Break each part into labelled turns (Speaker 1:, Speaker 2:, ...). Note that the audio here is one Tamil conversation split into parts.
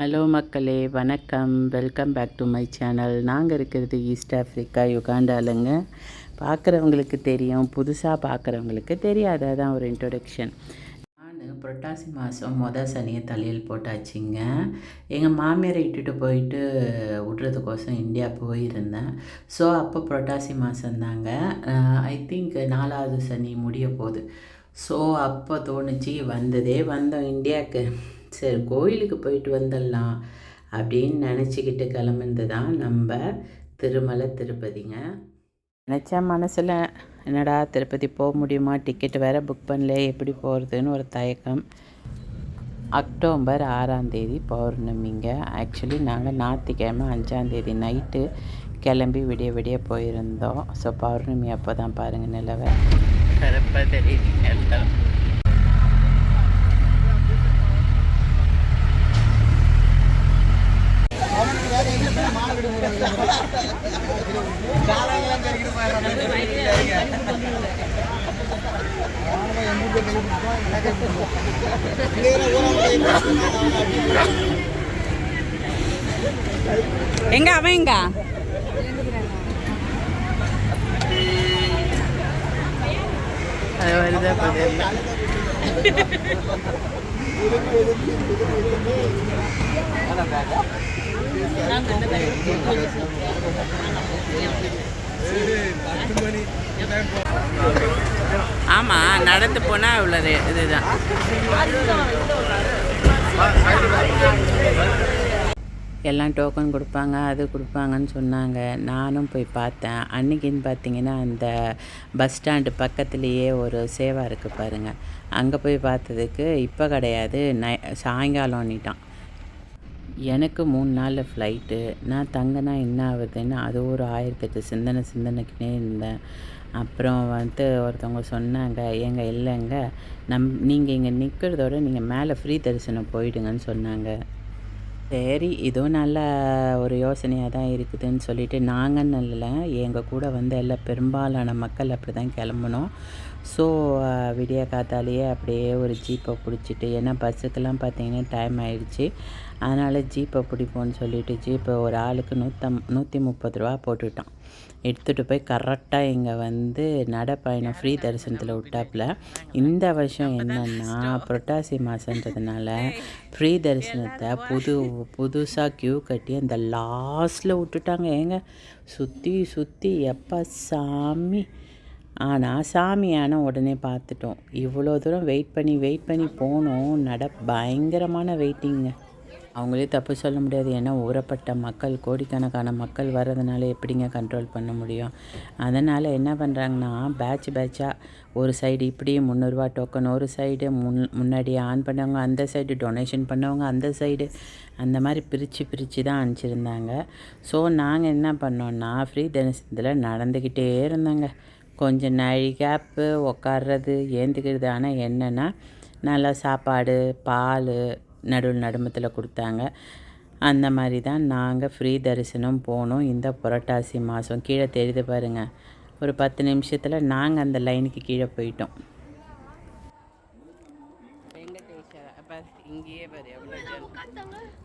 Speaker 1: ஹலோ மக்களே வணக்கம். Welcome back to my channel நாங்கள் இருக்கிறது ஈஸ்ட் ஆஃப்ரிக்கா யுகாண்டாலுங்க பார்க்குறவங்களுக்கு தெரியும். புதுசாக பார்க்குறவங்களுக்கு தெரியாது. அதான் ஒரு இன்ட்ரொடக்ஷன் நான் புரட்டாசி மாதம் மொதல் சனியை தலையில் போட்டாச்சுங்க. எங்கள் மாமியாரை இட்டுட்டு போயிட்டு விட்றதுக்கோசம் இந்தியா போயிருந்தேன். ஸோ அப்போ புரட்டாசி மாதம்தாங்க ஐ திங்க் நாலாவது சனி முடிய போகுது. ஸோ அப்போ தோணுச்சு வந்ததே வந்தோம் இந்தியாவுக்கு சரி கோயிலுக்கு போயிட்டு வந்துடலாம் அப்படின்னு நினச்சிக்கிட்டு கிளம்புனது தான் நம்ம திருமலை திருப்பதிங்க. நினச்சா மனசில் என்னடா திருப்பதி போக முடியுமா? டிக்கெட் வேறு புக் பண்ணல எப்படி போகிறதுன்னு ஒரு தயக்கம். அக்டோபர் ஆறாம் தேதி பௌர்ணமிங்க. ஆக்சுவலி நாங்கள் ஞாயிற்றுக்கிழமை அஞ்சாந்தேதி நைட்டு கிளம்பி விடிய விடிய போயிருந்தோம். ஸோ பௌர்ணமி அப்போ தான் பாருங்கள் நிலவை கருப்பாக தெரியுதுங்க எல்லாம் எங்க அவன் எங்க? அது வருதா பதில் ஆமாம் நடந்து போனால் இவ்வளோ இதுதான். எல்லாம் டோக்கன் கொடுப்பாங்க அது கொடுப்பாங்கன்னு சொன்னாங்க. நானும் போய் பார்த்தேன். அன்றைக்கின்னு பார்த்தீங்கன்னா அந்த பஸ் ஸ்டாண்டு பக்கத்துலேயே ஒரு சேவா இருக்குது பாருங்கள் அங்கே போய் பார்த்ததுக்கு இப்போ கிடையாது. நை சாயங்காலம்னிட்டான் எனக்கு மூணு நாளில் ஃப்ளைட்டு நான் தங்கினா என்ன ஆகுதுன்னு அது ஒரு ஆயிரத்தெட்டு சிந்தனை சிந்தனைக்குனே இருந்தேன். அப்புறம் வந்து ஒருத்தவங்க சொன்னாங்க ஏங்க இல்லைங்க. நம் நீங்கள் இங்கே நிற்கிறதோட நீங்கள் மேலே ஃப்ரீ தரிசனம் போயிடுங்கன்னு சொன்னாங்க. சரி இதுவும் நல்ல ஒரு யோசனையாக தான் இருக்குதுன்னு சொல்லிட்டு நாங்கன்னு இல்லை. எங்கள் கூட வந்து எல்லாம் பெரும்பாலான மக்கள் அப்படி தான் கிளம்புனோம் ஸோ விடிய காத்தாலேயே அப்படியே ஒரு ஜீப்பை பிடிச்சிட்டு ஏன்னா பஸ்ஸுக்கெல்லாம் பார்த்தீங்கன்னா டைம் ஆயிடுச்சு. அதனால் ஜீப்பை பிடிப்போன்னு சொல்லிட்டு ஜீப்பை ஒரு ஆளுக்கு நூற்றம் நூற்றி முப்பது ரூபா போட்டுட்டோம். எடுத்துகிட்டு போய் கரெக்டாக இங்கே வந்து நடைப்பயணம் ஃப்ரீ தரிசனத்தில் விட்டாப்புல. இந்த வருஷம் என்னென்னா புரட்டாசி மாதன்றதுனால ஃப்ரீ தரிசனத்தை புது புதுசாக க்யூ கட்டி அந்த லாஸ்ட்டில் விட்டுட்டாங்க. ஏங்க? சுற்றி சுற்றி எப்போ சாமி? ஆனால் சாமியான உடனே பார்த்துட்டோம் இவ்வளோ தூரம் வெயிட் பண்ணி வெயிட் பண்ணி போனோம். நட பயங்கரமான வெயிட்டிங்க அவங்களே தப்பு சொல்ல முடியாது. ஏன்னா ஊறப்பட்ட மக்கள் கோடிக்கணக்கான மக்கள் வர்றதுனால எப்படிங்க கண்ட்ரோல் பண்ண முடியும்? அதனால் என்ன பண்ணுறாங்கன்னா பேட்ச் பேட்சாக ஒரு சைடு இப்படி முந்நூறுரூவா டோக்கன் ஒரு சைடு முன் முன்னாடி ஆன் பண்ணவங்க அந்த சைடு டொனேஷன் பண்ணவங்க அந்த சைடு அந்த மாதிரி பிரித்து பிரித்து தான் அனுப்பிச்சிருந்தாங்க. ஸோ நாங்கள் என்ன பண்ணோன்னா ஃப்ரீ தினசத்தில் நடந்துக்கிட்டே இருந்தாங்க. கொஞ்சம் நழி கேப்பு உக்காடுறது ஏந்துக்கிறது. ஆனால் என்னென்னா நல்லா சாப்பாடு பால் நடுவில் நடுமத்தில் கொடுத்தாங்க. அந்த மாதிரி தான் நாங்கள் ஃப்ரீ தரிசனம் போனோம். இந்த புரட்டாசி மாதம் கீழே தெரியுது பாருங்கள் ஒரு பத்து நிமிஷத்தில் நாங்கள் அந்த லைனுக்கு கீழே போயிட்டோம். இங்கேயே பாரு எவ்வளோ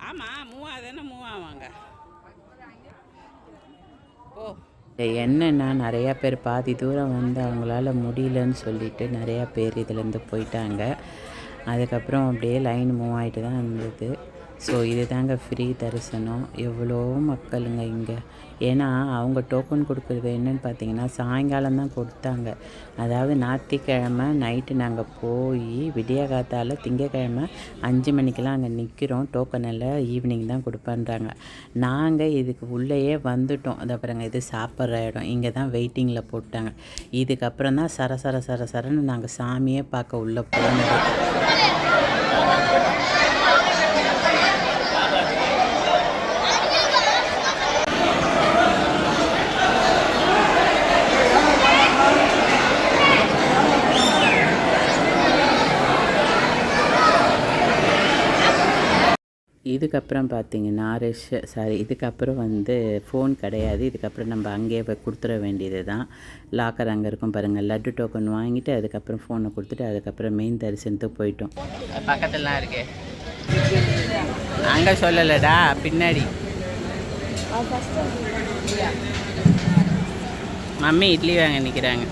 Speaker 1: ஆமாம் மூவா தானே மூவ் ஆவாங்க ஓ என்னென்னா நிறையா பேர் பாதி தூரம் வந்து அவங்களால முடியலன்னு சொல்லிட்டு நிறையா பேர் இதுலேருந்து போயிட்டாங்க. அதுக்கப்புறம் அப்படியே லைன் மூவ் ஆகிட்டு தான் இருந்தது. ஸோ இது தாங்க ஃப்ரீ தரிசனம். எவ்வளோ மக்களுங்க இங்கே. ஏன்னா அவங்க டோக்கன் கொடுக்குறது என்னன்னு பார்த்தீங்கன்னா சாயங்காலம் தான் கொடுத்தாங்க. அதாவது ஞாயிற்றுக்கிழமை நைட்டு நாங்கள் போய் விடிய காத்தால் திங்கக்கிழமை அஞ்சு மணிக்கெலாம் அங்கே நிற்கிறோம் டோக்கன் எல்லாம் ஈவினிங் தான் கொடுப்பேன்றாங்க. நாங்கள் இதுக்கு உள்ளேயே வந்துட்டோம். அது அப்புறங்க இது சாப்பிட்ற இடம். இங்கே தான் வெயிட்டிங்கில் போட்டாங்க. இதுக்கப்புறம் தான் சர சர சர சரன்னு நாங்கள் சாமியே பார்க்க உள்ளே போனோம் இதுக்கப்புறம் பார்த்தீங்கன்னா ரெஷ் சாரி இதுக்கப்புறம் வந்து ஃபோன் கிடையாது. இதுக்கப்புறம் நம்ம அங்கேயே போய் கொடுத்துட வேண்டியது தான். லாக்கர் அங்கே இருக்கும் பாருங்கள் லட்டு டோக்கன் வாங்கிட்டு அதுக்கப்புறம் ஃபோனை கொடுத்துட்டு அதுக்கப்புறம் மெயின் தரிசனத்துக்கு போயிட்டோம். பக்கத்துலலாம் இருக்கு. அங்கே சொல்லலடா பின்னாடி. மம்மி இட்லி வாங்க நிற்கிறாங்க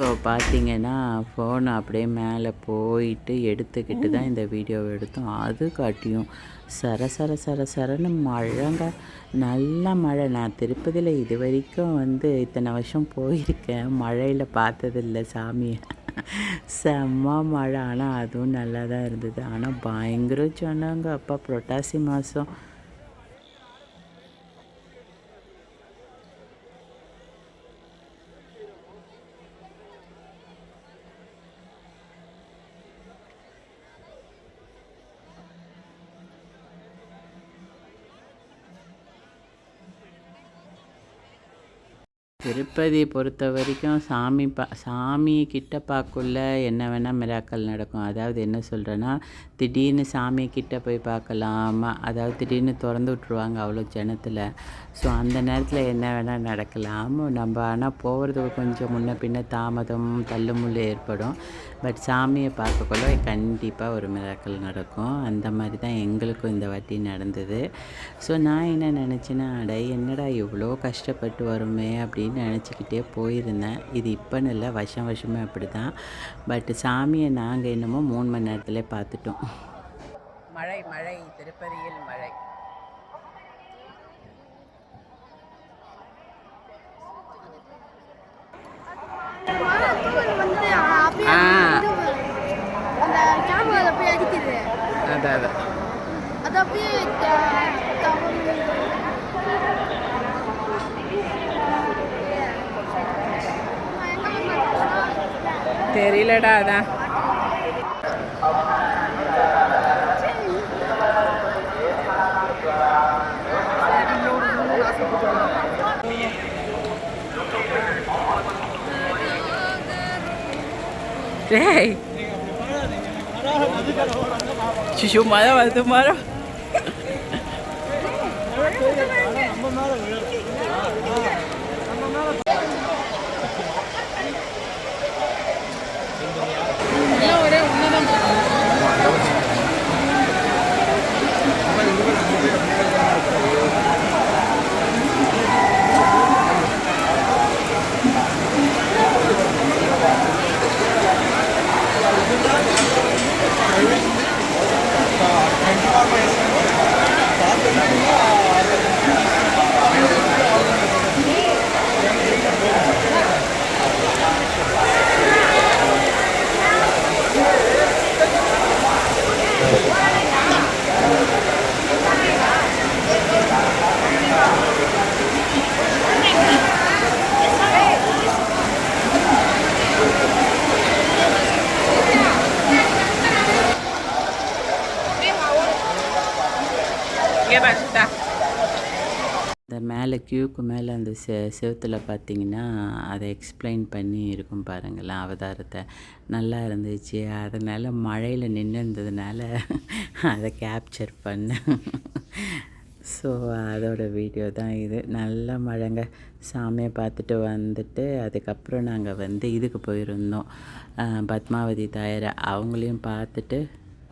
Speaker 1: ஸோ பார்த்தீங்கன்னா ஃபோன் அப்படியே மேலே போயிட்டு எடுத்துக்கிட்டு தான் இந்த வீடியோவை எடுத்தோம். அது காட்டியும் சர சர சர சரன்னு மழைங்க. நல்ல மழை. நான் திருப்பதியில் இது வரைக்கும் வந்து இத்தனை வருஷம் போயிருக்கேன். மழையில் பார்த்ததில்ல சாமியை செம்ம மழை. ஆனால் அதுவும் நல்லா தான் இருந்தது. ஆனால் பயங்கர சொன்னாங்க அப்பா புரட்டாசி மாதம் திருப்பதி பொறுத்த வரைக்கும் சாமி பா சாமி கிட்ட பார்க்கக்குள்ள என்ன வேணால் மிராக்கள் நடக்கும். அதாவது என்ன சொல்கிறேன்னா திடீர்னு சாமி போய் பார்க்கலாம்? அதாவது திடீர்னு திறந்து விட்ருவாங்க அவ்வளோ ஜனத்தில். ஸோ அந்த நேரத்தில் என்ன வேணால் நடக்கலாம். நம்ம ஆனால் போகிறதுக்கு கொஞ்சம் முன்ன பின்ன தாமதம் தள்ளுமுள்ளு ஏற்படும். பட் சாமியை பார்க்கக்குள்ள கண்டிப்பாக ஒரு மிராக்கள் நடக்கும். அந்த மாதிரி தான் எங்களுக்கும் இந்த வாட்டி நடந்தது. ஸோ நான் என்ன நினச்சேன்னா அடை என்னடா இவ்வளோ கஷ்டப்பட்டு வருமே அப்படின்னு நினச்சிக்கிட்டே போயிருந்தேன். இது இப்போன்னு இல்லை வருஷம் வருஷமே அப்படி தான் பட் சாமியை நாங்கள் என்னமோ மூணு மணி நேரத்தில் பார்த்துட்டோம். மழை மழை திருப்பதியில் மழை.
Speaker 2: வந்து அப்படியே
Speaker 1: ஆ.
Speaker 2: அந்த கேமராவில் போய் அடிக்குது
Speaker 1: அதான் அதான்
Speaker 2: அது அப்படியே த- தவறு. நான் எங்க மாட்டேன்
Speaker 1: தெரியலடா அதான் டேய் சிசு மழை வருது மரம் இந்த மேலே கியூக்கு மேலே அந்த செ செவுத்தில் பார்த்தீங்கன்னா அதை எக்ஸ்பிளைன் பண்ணி இருக்கும் பாருங்களேன் அவதாரத்தை. நல்லா இருந்துச்சு. அதனால் மழையில் நின்று இருந்ததுனால அதை கேப்சர் பண்ணேன் ஸோ அதோட வீடியோ தான் இது. நல்ல மழைங்க. சாமியை பார்த்துட்டு வந்துட்டு அதுக்கப்புறம் நாங்கள் வந்து இதுக்கு போயிருந்தோம். பத்மாவதி தாயாரை. அவங்களையும் பார்த்துட்டு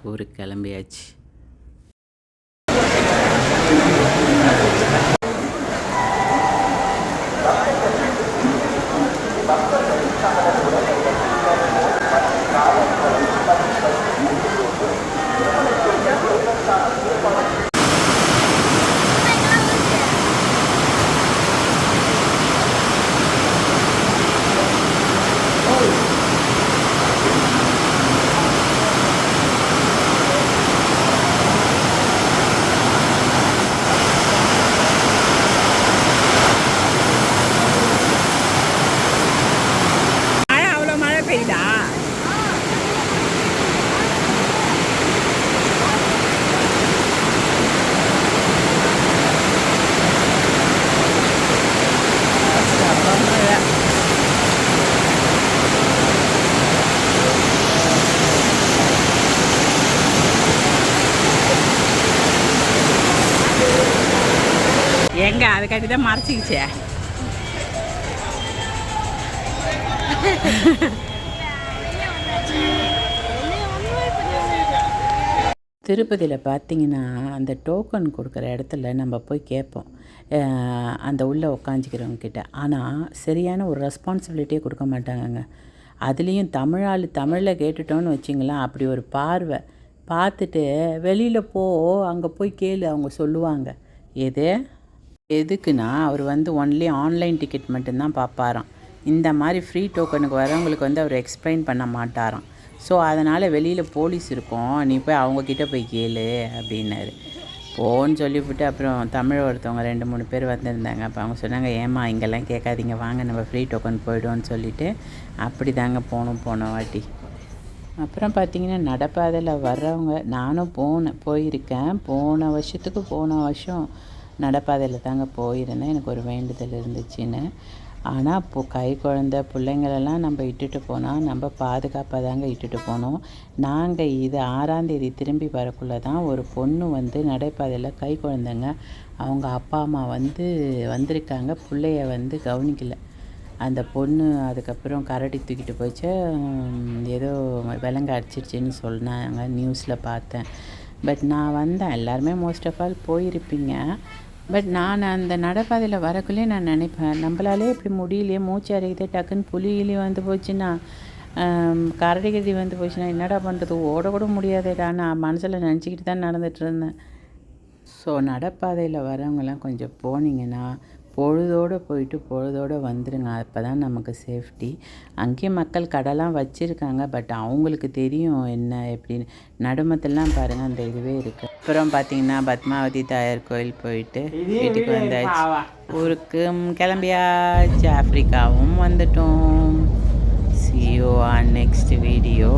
Speaker 1: ஊருக்கு கிளம்பியாச்சு மழை அவ்வளோ மழை பெய்யுதா எங்க அதுக்காண்டி தான் மறைச்சிக்கிச்சே திருப்பதியில் பார்த்தீங்கன்னா அந்த டோக்கன் கொடுக்குற இடத்துல நம்ம போய் கேட்போம் அந்த உள்ளே உக்காஞ்சிக்கிறவங்க கிட்ட ஆனால் சரியான ஒரு ரெஸ்பான்சிபிலிட்டியே கொடுக்க மாட்டாங்கங்க அதுலேயும் தமிழால் தமிழில் கேட்டுட்டோன்னு வச்சிங்களேன் அப்படி ஒரு பார்வை பார்த்துட்டு வெளியில் போ அங்கே போய் கேளு அவங்க சொல்லுவாங்க எது எதுக்குன்னா அவர் வந்து ஒன்லி ஆன்லைன் டிக்கெட் மட்டும்தான் பார்ப்பாராம் இந்த மாதிரி ஃப்ரீ டோக்கனுக்கு வரவங்களுக்கு வந்து அவர் எக்ஸ்பிளைன் பண்ண மாட்டாராம். ஸோ அதனால் வெளியில் போலீஸ் இருக்கும். நீ போய் அவங்கக்கிட்ட போய் கேளு அப்படின்னாரு. போன்னு சொல்லிவிட்டு அப்புறம் தமிழ் ஒருத்தவங்க ரெண்டு மூணு பேர் வந்திருந்தாங்க. அப்போ அவங்க சொன்னாங்க ஏம்மா இங்கெல்லாம் கேட்காதீங்க. வாங்க நம்ம ஃப்ரீ டோக்கன் போய்டுவோன்னு சொல்லிவிட்டு அப்படி தாங்க போனோம் போன வாட்டி. அப்புறம் பார்த்தீங்கன்னா நடப்பாதையில் வர்றவங்க நானும் போனேன் போயிருக்கேன். போன வருஷத்துக்கு போன வருஷம் நடப்பாதையில் தாங்க போயிருந்தேன். எனக்கு ஒரு வேண்டுதல் இருந்துச்சுன்னு. ஆனால் இப்போ கை குழந்த பிள்ளைங்களெல்லாம் நம்ம இட்டுட்டு போனால் நம்ம பாதுகாப்பாக தாங்க இட்டுட்டு போனோம். நாங்கள் இது ஆறாந்தேதி திரும்பி வரக்குள்ளே தான் ஒரு பொண்ணு வந்து நடைபாதையில் கை குழந்தைங்க அவங்க அப்பா அம்மா வந்து வந்திருக்காங்க. பிள்ளைய வந்து கவனிக்கல. அந்த பொண்ணு அதுக்கப்புறம் கரடி தூக்கிட்டு போச்சு ஏதோ விலங்கு அடிச்சிருச்சுன்னு சொன்னாங்க. நியூஸில் பார்த்தேன். பட் நான் வந்தேன். எல்லாருமே மோஸ்ட் ஆஃப் ஆல் போயிருப்பீங்க. பட் நான் அந்த நடைபாதையில் வரக்குள்ளே நான் நினைப்பேன். நம்மளாலே இப்படி முடியலையே மூச்சு அடைக்குது டக்குன்னு புலியிலே வந்து போச்சுன்னா ஆம், கரடி வந்து போச்சுன்னா என்னடா பண்ணுறது ஓடக்கூட முடியாதேடா. நான் மனசில் நினச்சிக்கிட்டு தான் நடந்துகிட்ருந்தேன் இருந்தேன். ஸோ நடைப்பாதையில் வரவங்கெல்லாம் கொஞ்சம் போனீங்கன்னா பொழுதோடு போயிட்டு பொழுதோடு வந்துடுங்க அப்போ தான் நமக்கு சேஃப்டி அங்கேயும் மக்கள் கடைலாம் வச்சுருக்காங்க. பட் அவங்களுக்கு தெரியும் என்ன எப்படின்னு. நடுமத்தெல்லாம் பாருங்கள் அந்த இதுவே இருக்குது அப்புறம் பார்த்தீங்கன்னா பத்மாவதி தாயார் கோயில் போயிட்டு வீட்டுக்கு வந்தாச்சு. ஊருக்கு கிளம்பியாச்சு. ஆஃப்ரிக்காவும் வந்துட்டோம். சியோ ஆன் நெக்ஸ்ட் வீடியோ